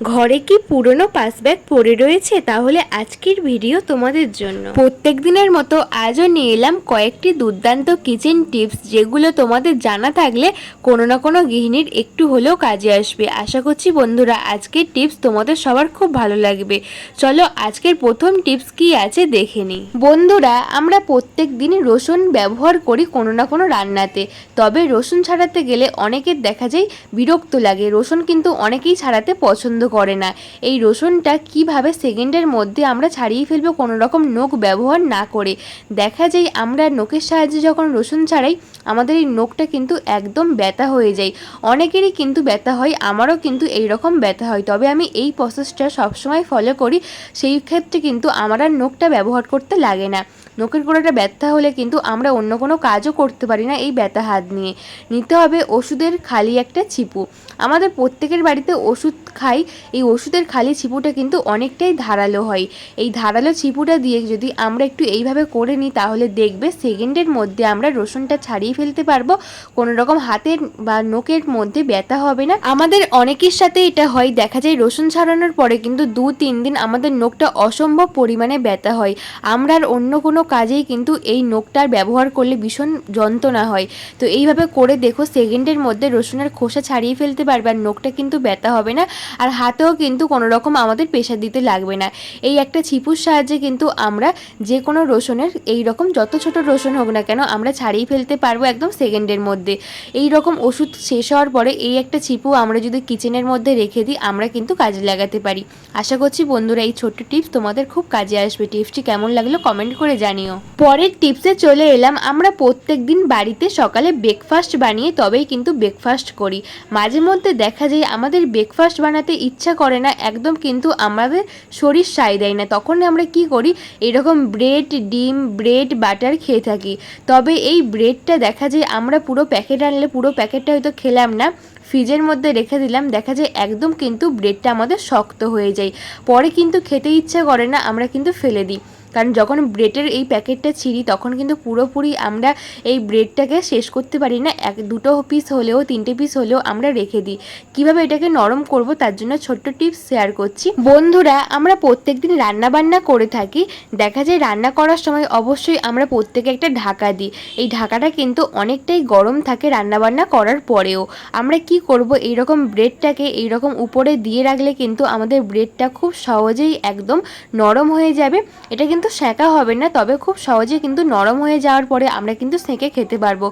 ঘরে কি পুরনো পাস ব্যাগ পড়ে রয়েছে? তাহলে আজকের ভিডিও তোমাদের জন্য। প্রত্যেক দিনের মতো আজও নিয়ে এলাম কয়েকটি দুর্দান্ত কিচেন টিপস, যেগুলো তোমাদের জানা থাকলে কোনো না কোনো গৃহিণীর একটু হলেও কাজে আসবে। আশা করছি বন্ধুরা, আজকের টিপস তোমাদের সবার খুব ভালো লাগবে। চলো, আজকের প্রথম টিপস কি আছে দেখে নিই। বন্ধুরা, আমরা প্রত্যেক দিন রসুন ব্যবহার করি কোনো না কোনো রান্নাতে। তবে রসুন ছাড়াতে গেলে অনেকের দেখা যায় বিরক্ত লাগে। রসুন কিন্তু অনেকেই ছাড়াতে পছন্দ করে না। এই রসুনটা কীভাবে সেকেন্ডের মধ্যে আমরা ছাড়িয়ে ফেলব কোনো রকম নখ ব্যবহার না করে? দেখা যায় আমরা নখের সাহায্যে যখন রসুন ছাড়াই, আমাদের এই নখটা কিন্তু একদম ব্যথা হয়ে যায়। অনেকেরই কিন্তু ব্যথা হয়, আমারও কিন্তু এই রকম ব্যথা হয়। তবে আমি এই প্রসেসটা সবসময় ফলো করি, সেই ক্ষেত্রে কিন্তু আমার আর নখটা ব্যবহার করতে লাগে না। নখের গোড়াটা ব্যথা হলে কিন্তু আমরা অন্য কোনো কাজও করতে পারি না এই ব্যথা হাত নিয়ে। নিতে হবে ওষুধের খালি একটা ছিপু। আমাদের প্রত্যেকের বাড়িতে ওষুধ খাই, এই ওষুধের খালি ছিপুটা কিন্তু অনেকটাই ধারালো হয়। এই ধারালো ছিপুটা দিয়ে যদি আমরা একটু এইভাবে করে নিই, তাহলে দেখবে সেকেন্ডের মধ্যে আমরা রসুনটা ছাড়িয়ে ফেলতে পারব। কোনো রকম হাতের বা নখের মধ্যে ব্যথা হবে না। আমাদের অনেকের সাথে এটা হয়, দেখা যায় রসুন ছাড়ানোর পরে কিন্তু দু, তিন দিন আমাদের নখটা অসম্ভব পরিমাণে ব্যথা হয়। আমরা আর অন্য কোনো কাজেই কিন্তু এই নখটার ব্যবহার করলে ভীষণ যন্ত্রণা হয়। তো এইভাবে করে দেখো, সেকেন্ডের মধ্যে রসুনের খোসা ছাড়িয়ে ফেলতে পারবে আর নখটা কিন্তু ব্যথা হবে না আর হাতেও কিন্তু কোনো রকম আমাদের প্রেশার দিতে লাগবে না। এই একটা ছিপুর সাহায্যে কিন্তু আমরা যে কোনো রসুনের এই রকম যত ছোট রসুন হোক না কেন, আমরা ছাড়িয়ে ফেলতে পারব একদম সেকেন্ডের মধ্যে। এই রকম ওষুধ শেষ হওয়ার পরে এই একটা ছিপু আমরা যদি কিচেনের মধ্যে রেখে দিই, আমরা কিন্তু কাজে লাগাতে পারি। আশা করছি বন্ধুরা এই ছোট্ট টিপস তোমাদের খুব কাজে আসবে। টিপসটি কেমন লাগল কমেন্ট করে জানিও। পরের টিপসে চলে এলাম, আমরা প্রত্যেক দিন বাড়িতে সকালে ব্রেকফাস্ট বানিয়ে তবেই কিন্তু ব্রেকফাস্ট করি। মাঝে মধ্যে দেখা যায় আমাদের ব্রেকফাস্ট বানাতে ইচ্ছা করে না, একদম কিন্তু আমাদের শরীর সাই দেয় না। তখন আমরা কি করি, এরকম ব্রেড ডিম ব্রেড বাটার খেয়ে থাকি। তবে এই ব্রেডটা দেখা যায় আমরা পুরো প্যাকেট আনলে, পুরো প্যাকেটটা হয়তো খেলাম না ফ্রিজের মধ্যে রেখে দিলাম, দেখা যায় একদম কিন্তু ব্রেডটা আমাদের শক্ত হয়ে যায়। পরে কিন্তু খেতে ইচ্ছা করে না, আমরা কিন্তু ফেলে দিই। কারণ যখন ব্রেডের এই প্যাকেটটা ছিঁড়ি, তখন কিন্তু পুরোপুরি আমরা এই ব্রেডটাকে শেষ করতে পারি না। এক, দুটো পিস হলেও, তিনটে পিস হলেও আমরা রেখে দিই। কীভাবে এটাকে নরম করব তার জন্য ছোট্ট টিপস শেয়ার করছি। বন্ধুরা, আমরা প্রত্যেক দিন রান্নাবান্না করে থাকি। দেখা যায় রান্না করার সময় অবশ্যই আমরা প্রত্যেকে একটা ঢাকা দিই। এই ঢাকাটা কিন্তু অনেকটাই গরম থাকে রান্নাবান্না করার পরেও। আমরা কি করব? এই রকম ব্রেডটাকে এই রকম উপরে দিয়ে রাখলে কিন্তু আমাদের ব্রেডটা খুব সহজেই একদম নরম হয়ে যাবে। এটা কিন্তু সেঁকা হবে না, তবে খুব সহজে কিন্তু নরম হয়ে যাওয়ার পরে আমরা কিন্তু সেঁকে খেতে পারব।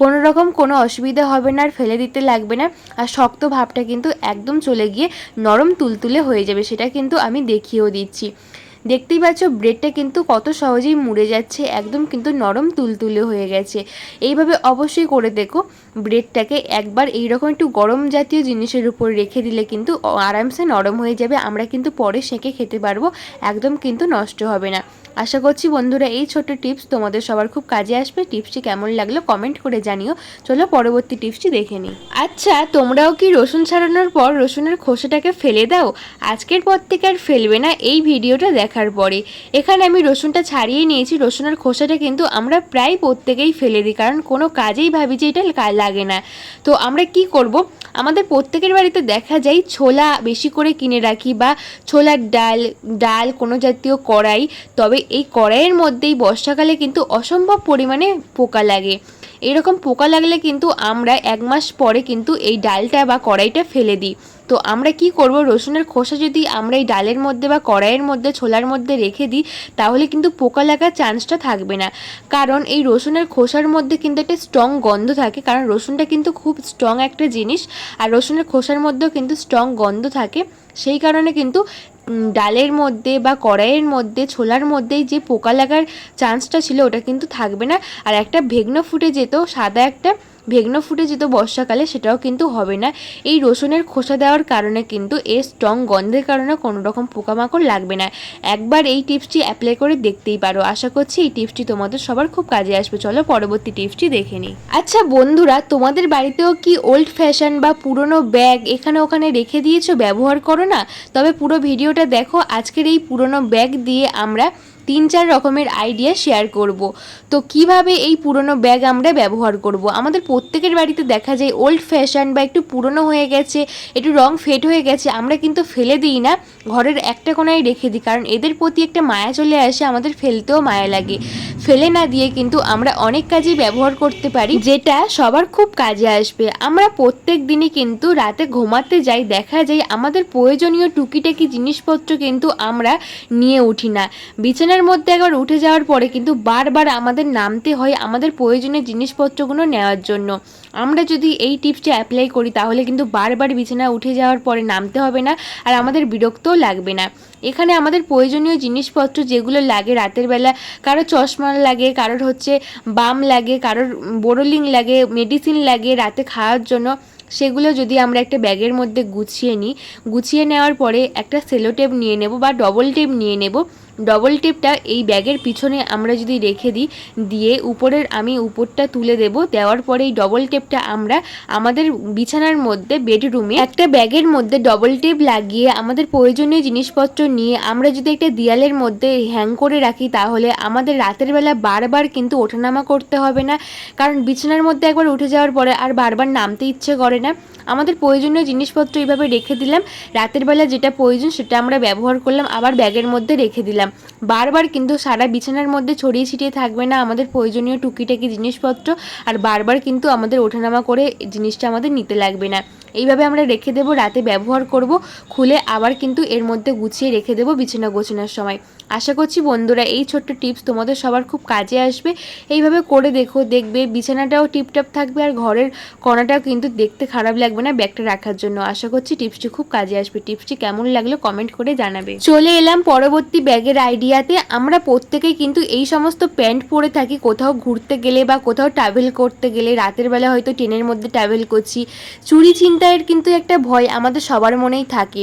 কোনো রকম কোনো অসুবিধা হবে না আর ফেলে দিতে লাগবে না আর শক্ত ভাবটা কিন্তু একদম চলে গিয়ে নরম তুলতুলে হয়ে যাবে, সেটা কিন্তু আমি দেখিয়েও দিচ্ছি। দেখতেই পাচ্ছ, ব্রেডটা কিন্তু কত সহজেই মুড়ে যাচ্ছে, একদম কিন্তু নরম তুলতুলে হয়ে গেছে। এইভাবে অবশ্যই করে দেখো, ব্রেডটাকে একবার এইরকম একটু গরম জাতীয় জিনিসের উপর রেখে দিলে কিন্তু আরামসে নরম হয়ে যাবে, আমরা কিন্তু পরে সেঁকে খেতে পারব, একদম কিন্তু নষ্ট হবে না। আশা করছি বন্ধুরা এই ছোট্ট টিপস তোমাদের সবার খুব কাজে আসবে। টিপসটি কেমন লাগল কমেন্ট করে জানিও। চলো পরবর্তী টিপসটি দেখে নিই। আচ্ছা তোমরাও কি রসুন ছাড়ানোর পর রসুনের খোসাটাকে ফেলে দাও? আজকের পর থেকে আর ফেলবে না এই ভিডিওটা দেখার পরে। এখানে আমি রসুনটা ছাড়িয়ে নিয়েছি। রসুনের খোসাটা কিন্তু আমরা প্রায় প্রত্যেকেই ফেলে দিই, কারণ কোনো কাজেই ভাবি যে এটা লাগে না। তো আমরা কি করব? আমাদের প্রত্যেকের বাড়িতে দেখা যায় ছোলা বেশি করে কিনে রাখি বা ছোলার ডাল ডাল কোনো জাতীয় কড়াই, তবে এই কড়াইয়ের মধ্যেই বর্ষাকালে কিন্তু অসম্ভব পরিমাণে পোকা লাগে। এরকম পোকা লাগলে কিন্তু আমরা এক মাস পরে কিন্তু এই ডালটা বা কড়াইটা ফেলে দিই। তো আমরা কি করব? রসুনের খোসা যদি আমরা এই ডালের মধ্যে বা কড়াইয়ের মধ্যে, ছোলার মধ্যে রেখে দিই, তাহলে কিন্তু পোকা লাগার চান্সটা থাকবে না। কারণ এই রসুনের খোসার মধ্যে কিন্তু একটা স্ট্রং গন্ধ থাকে, কারণ রসুনটা কিন্তু খুব স্ট্রং একটা জিনিস, আর রসুনের খোসার মধ্যেও কিন্তু স্ট্রং গন্ধ থাকে। সেই কারণে কিন্তু ডালের মধ্যে বা কড়াইয়ের মধ্যে, ছোলার মধ্যেই যে পোকা লাগার চান্সটা ছিল, ওটা কিন্তু থাকবে না। আর একটা ভেগনা ফুটে যেত, সাদা একটা ভেগ্ন ফুটে যেত বর্ষাকালে সেটাও কিন্তু হবে না। এই রসুনের খোসা দেওয়ার কারণে কিন্তু এর স্ট্রং গন্ধের কারণে কোনো রকম পোকামাকড় লাগবে না। একবার এই টিপসটি অ্যাপ্লাই করে দেখতেই পারো। আশা করছি এই টিপসটি তোমাদের সবার খুব কাজে আসবে। চলো পরবর্তী টিপসটি দেখে নিই। আচ্ছা বন্ধুরা, তোমাদের বাড়িতেও কি ওল্ড ফ্যাশন বা পুরনো ব্যাগ এখানে ওখানে রেখে দিয়েছ? ব্যবহার করো না। তবে পুরো ভিডিওটা দেখো। আজকের এই পুরনো ব্যাগ দিয়ে আমরা তিন চার রকমের আইডিয়া শেয়ার করব। তো কীভাবে এই পুরনো ব্যাগ আমরা ব্যবহার করব? আমাদের প্রত্যেকের বাড়িতে দেখা যায় ওল্ড ফ্যাশন বা একটু পুরনো হয়ে গেছে, একটু রং ফেড হয়ে গেছে, আমরা কিন্তু ফেলে দিই না, ঘরের একটা কোনায় রেখে দিই। কারণ এদের প্রতি একটা মায়া চলে আসে, আমাদের ফেলতেও মায়া লাগে। ফেলে না দিয়ে কিন্তু আমরা অনেক কাজেই ব্যবহার করতে পারি, যেটা সবার খুব কাজে আসবে। আমরা প্রত্যেক দিনই কিন্তু রাতে ঘুমাতে যাই, দেখা যায় আমাদের প্রয়োজনীয় টুকিটাকি জিনিসপত্র কিন্তু আমরা নিয়ে উঠি না। বিছানার মধ্যে একবার উঠে যাওয়ার পরে কিন্তু বারবার আমাদের নামতে হয় আমাদের প্রয়োজনীয় জিনিসপত্রগুলো নেওয়ার জন্য। আমরা যদি এই টিপসটা অ্যাপ্লাই করি তাহলে কিন্তু বারবার বিছানা উঠে যাওয়ার পরে নামতে হবে না আর আমাদের বিরক্তও লাগবে না। এখানে আমাদের প্রয়োজনীয় জিনিসপত্র যেগুলো লাগে রাতের বেলা, কারও চশমা লাগে, কারোর হচ্ছে বাম লাগে, কারোর বোরোলিং লাগে মেডিসিন লাগে রাতে খাওয়ার জন্য, সেগুলো যদি আমরা একটা ব্যাগের মধ্যে গুছিয়ে নিই, গুছিয়ে নেওয়ার পরে একটা সেলো টেপ নিয়ে নেব বা ডবল টেপ নিয়ে নেব। ডবল টেপটা এই ব্যাগের পিছনে আমরা যদি রেখে দিই, দিয়ে উপরের আমি উপরটা তুলে দেব। দেওয়ার পরে এই ডবল টেপটা আমরা আমাদের বিছানার মধ্যে বেডরুমে একটা ব্যাগের মধ্যে ডবল টেপ লাগিয়ে আমাদের প্রয়োজনীয় জিনিসপত্র নিয়ে আমরা যদি একটা দেয়ালের মধ্যে হ্যাং করে রাখি, তাহলে আমাদের রাতের বেলা বারবার কিন্তু ওঠানামা করতে হবে না। কারণ বিছানার মধ্যে একবার উঠে যাওয়ার পরে আর বারবার নামতে ইচ্ছে করে না। আমাদের প্রয়োজনীয় জিনিসপত্র এইভাবে রেখে দিলাম। রাতের বেলা যেটা প্রয়োজন সেটা আমরা ব্যবহার করলাম, আবার ব্যাগের মধ্যে রেখে দিলাম। বারবার কিন্তু সারা বিছানার মধ্যে ছড়িয়ে ছিটিয়ে থাকবে না আমাদের প্রয়োজনীয় টুকিটাকি জিনিসপত্র আর বারবার কিন্তু আমাদের ওঠানামা করে জিনিসটা আমাদের নিতে লাগবে না। এইভাবে আমরা রেখে দেবো, রাতে ব্যবহার করব, খুলে আবার কিন্তু এর মধ্যে গুছিয়ে রেখে দেবো বিছানা গোছানোর সময়। আশা করছি বন্ধুরা এই ছোট্ট টিপস তোমাদের সবার খুব কাজে আসবে। এইভাবে করে দেখো, দেখবে বিছানাটাও টিপটপ থাকবে আর ঘরের কণাটাও কিন্তু দেখতে খারাপ লাগবে না ব্যাগটা রাখার জন্য। আশা করছি টিপসটি খুব কাজে আসবে। টিপসটি কেমন লাগল কমেন্ট করে জানাবে। চলে এলাম পরবর্তী ব্যাগের আইডিয়াতে আমরা প্রত্যেকেই কিন্তু এই সমস্ত প্যান্ট পরে থাকি। কোথাও ঘুরতে গেলে বা কোথাও ট্রাভেল করতে গেলে রাতের বেলা হয়তো ট্রেনের মধ্যে ট্রাভেল করছি। চুরি ছিনতাইয়ের কিন্তু একটা ভয় আমাদের সবার মনেই থাকে।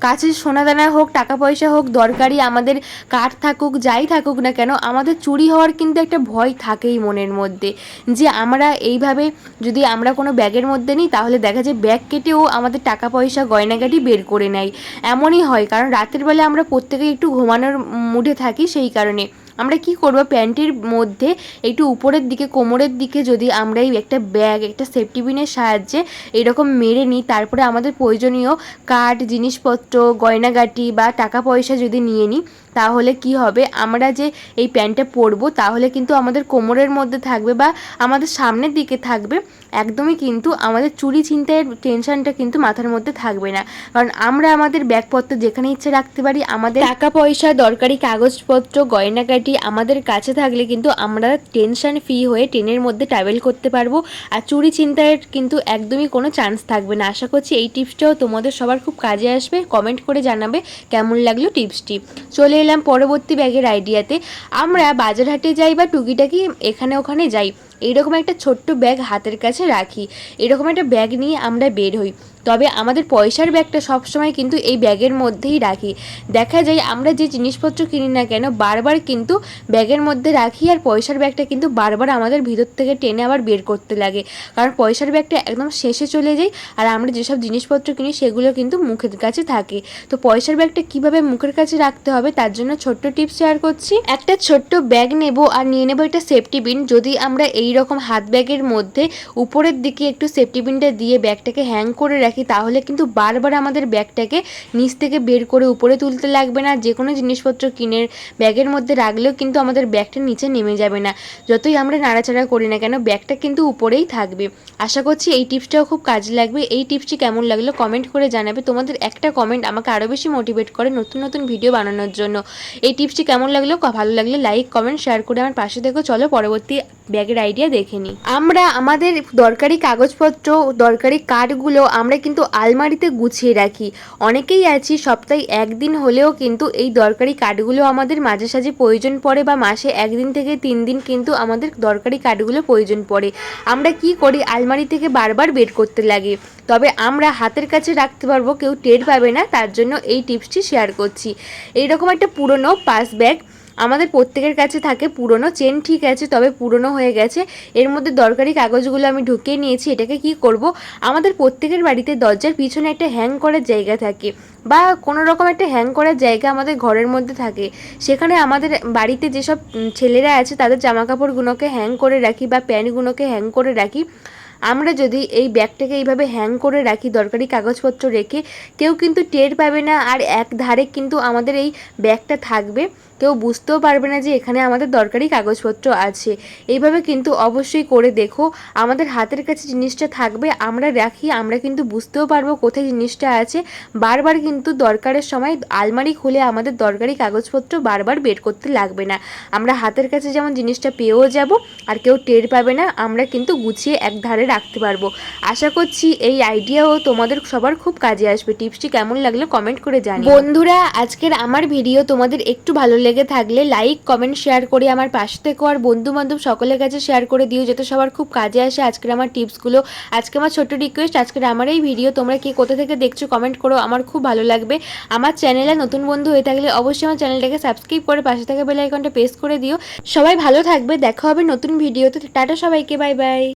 কাছে সোনাদানা হোক, টাকা পয়সা হোক, দরকারি, আমাদের কাঠ থাকুক, যাই থাকুক না কেন, আমাদের চুরি হওয়ার কিন্তু একটা ভয় থাকেই মনের মধ্যে। যে আমরা এইভাবে যদি আমরা কোনো ব্যাগের মধ্যে নিই, তাহলে দেখা যায় ব্যাগ কেটেও আমাদের টাকা পয়সা গয়নাগাটি বের করে নেয়। এমনই হয়, কারণ রাতের বেলা আমরা প্রত্যেকেই একটু ঘুমানোর মুডে থাকি সেই কারণে। আমরা কি করব? প্যান্টের মধ্যে একটু উপরের দিকে, কোমরের দিকে যদি আমরা এই একটা ব্যাগ, একটা সেফটি পিনের সাহায্যে এরকম মেরে নিই, তারপরে আমাদের প্রয়োজনীয় কাঠ জিনিসপত্র, গয়নাগাটি বা টাকা পয়সা যদি নিয়ে নিই, তাহলে কি হবে? আমরা যে এই প্যান্টটা পরবো, তাহলে কিন্তু আমাদের কোমরের মধ্যে থাকবে বা আমাদের সামনের দিকে থাকবে, একদমই কিন্তু আমাদের চুরি ছিনতাইয়ের টেনশনটা কিন্তু মাথার মধ্যে থাকবে না। কারণ আমরা আমাদের ব্যাগপত্র যেখানে ইচ্ছে রাখতে পারি, আমাদের টাকা পয়সা, দরকারি কাগজপত্র, গয়নাগাটি আমাদের কাছে থাকলে কিন্তু আমরা টেনশন ফ্রি হয়ে ট্রেনের মধ্যে ট্রাভেল করতে পারব। আর চুরি ছিনতাইয়ের কিন্তু একদমই কোনো চান্স থাকবে না। আশা করছি এই টিপসটাও তোমাদের সবার খুব কাজে আসবে। কমেন্ট করে জানাবে কেমন লাগল টিপসটি চলে এলাম পরবর্তী ব্যাগের আইডিয়াতে আমরা বাজারহাটে যাই বা টুকিটাকি এখানে ওখানে যাই। এরকম একটা ছোট্ট ব্যাগ হাতের কাছে রাখি। এরকম একটা ব্যাগ নিয়ে আমরা বের হই। তবে আমাদের পয়সার ব্যাগটা সবসময় কিন্তু এই ব্যাগের মধ্যেই রাখি। দেখা যায় আমরা যে জিনিসপত্র কিনি না কেন, বারবার কিন্তু ব্যাগের মধ্যে রাখি আর পয়সার ব্যাগটা কিন্তু বারবার আমাদের ভিতর থেকে টেনে আবার বের করতে লাগে। কারণ পয়সার ব্যাগটা একদম শেষে চলে যায় আর আমরা যেসব জিনিসপত্র কিনি সেগুলো কিন্তু মুখের কাছে থাকে। তো পয়সার ব্যাগটা কীভাবে মুখের কাছে রাখতে হবে তার জন্য ছোট্ট টিপস শেয়ার করছি। একটা ছোট্ট ব্যাগ নেব আর নিয়ে নেব একটা সেফটি বিন যদি আমরা এই রকম হাত ব্যাগের মধ্যে উপরের দিকে একটু সেফটি বিনটা দিয়ে ব্যাগটাকে হ্যাং করে রাখি তাহলে কিন্তু বারবার আমাদের ব্যাগটাকে নিচ থেকে বের করে উপরে তুলতে লাগবে না। যে কোনো জিনিসপত্র কিনে ব্যাগের মধ্যে রাখলেও কিন্তু আমাদের ব্যাগটা নিচে নেমে যাবে না। যতই আমরা নাড়াচাড়া করি না কেন, ব্যাগটা কিন্তু উপরেই থাকবে। আশা করছি এই টিপসটাও খুব কাজে লাগবে। এই টিপসটি কেমন লাগল কমেন্ট করে জানাবে। তোমাদের একটা কমেন্ট আমাকে আরও বেশি মোটিভেট করে নতুন নতুন ভিডিও বানানোর জন্য। এই টিপসটি কেমন লাগল? ভালো লাগলে লাইক, কমেন্ট, শেয়ার করে আমার পাশে দেখো চলো পরবর্তী ব্যাগের আইডিয়া দেখে নিই। আমরা আমাদের দরকারি কাগজপত্র, দরকারি কার্ডগুলো আমরা কিন্তু আলমারিতে গুছিয়ে রাখি। অনেকেই আছি, সপ্তাহে একদিন হলেও কিন্তু এই দরকারি কার্ডগুলো আমাদের মাঝে সাঝে প্রয়োজন পড়ে বা মাসে একদিন থেকে তিন দিন কিন্তু আমাদের দরকারি কার্ডগুলো প্রয়োজন পড়ে। আমরা কি করি? আলমারি থেকে বারবার বের করতে লাগে। তবে আমরা হাতের কাছে রাখতে পারব, কেউ টের পাবে না, তার জন্য এই টিপসটি শেয়ার করছি। এইরকম একটা পুরনো পাস ব্যাগ আমাদের প্রত্যেকের কাছে থাকে পুরনো, চেন ঠিক আছে, তবে পুরনো হয়ে গেছে। এর মধ্যে দরকারি কাগজগুলো আমি ঢুকিয়ে নিয়েছি, এটাকে কি করব? আমাদের প্রত্যেকের বাড়িতে দরজার পিছনে একটা হ্যাং করার জায়গা থাকে বা কোনো রকম একটা হ্যাং করার জায়গা আমাদের ঘরের মধ্যে থাকে। সেখানে আমাদের বাড়িতে যেসব ছেলেরা আছে, তাদের জামা কাপড়গুলোকে হ্যাং করে রাখি বা প্যান্টগুলোকে হ্যাং করে রাখি। আমরা যদি এই ব্যাগটাকে এইভাবে হ্যাং করে রাখি, দরকারি কাগজপত্র রেখে, কেউ কিন্তু টের পাবে না, আর এক ধারে কিন্তু আমাদের এই ব্যাগটা থাকবে। কেউ বুঝতেও পারবে না যে এখানে আমাদের দরকারি কাগজপত্র আছে। এইভাবে কিন্তু অবশ্যই করে দেখো। আমাদের হাতের কাছে জিনিসটা থাকবে, আমরা রাখি, আমরা কিন্তু বুঝতেও পারব কোথায় জিনিসটা আছে। বারবার কিন্তু দরকারের সময় আলমারি খুলে আমাদের দরকারি কাগজপত্র বারবার বের করতে লাগবে না। আমরা হাতের কাছে যেমন জিনিসটা পেয়েও যাব, আর কেউ টের পাবে না, আমরা কিন্তু গুছিয়ে এক ধারে রাখতে পারব। আশা করছি এই আইডিয়াও তোমাদের সবার খুব কাজে আসবে। টিপসটি কেমন লাগল কমেন্ট করে জানি বন্ধুরা, আজকের আমার ভিডিও তোমাদের একটু ভালো লেগে থাকলে লাইক কমেন্ট শেয়ার করে আমার পাশে থেকো আর বন্ধু বান্ধব সকলের কাছে শেয়ার করে দিও যাতে সবার খুব কাজে আসে আজকের আমার টিপসগুলো আজকে আমার ছোট্ট রিকোয়েস্ট আজকের আমার এই ভিডিও তোমরা কি কোথা থেকে দেখছ কমেন্ট করো, আমার খুব ভালো লাগবে। আমার চ্যানেলে নতুন বন্ধু হয়ে থাকলে অবশ্যই আমার চ্যানেলটাকে সাবস্ক্রাইব করে পাশে থাকা বেল আইকনটা প্রেস করে দিও। সবাই ভালো থাকবে, দেখা হবে নতুন ভিডিওতে টাটা সবাইকে বাই বাই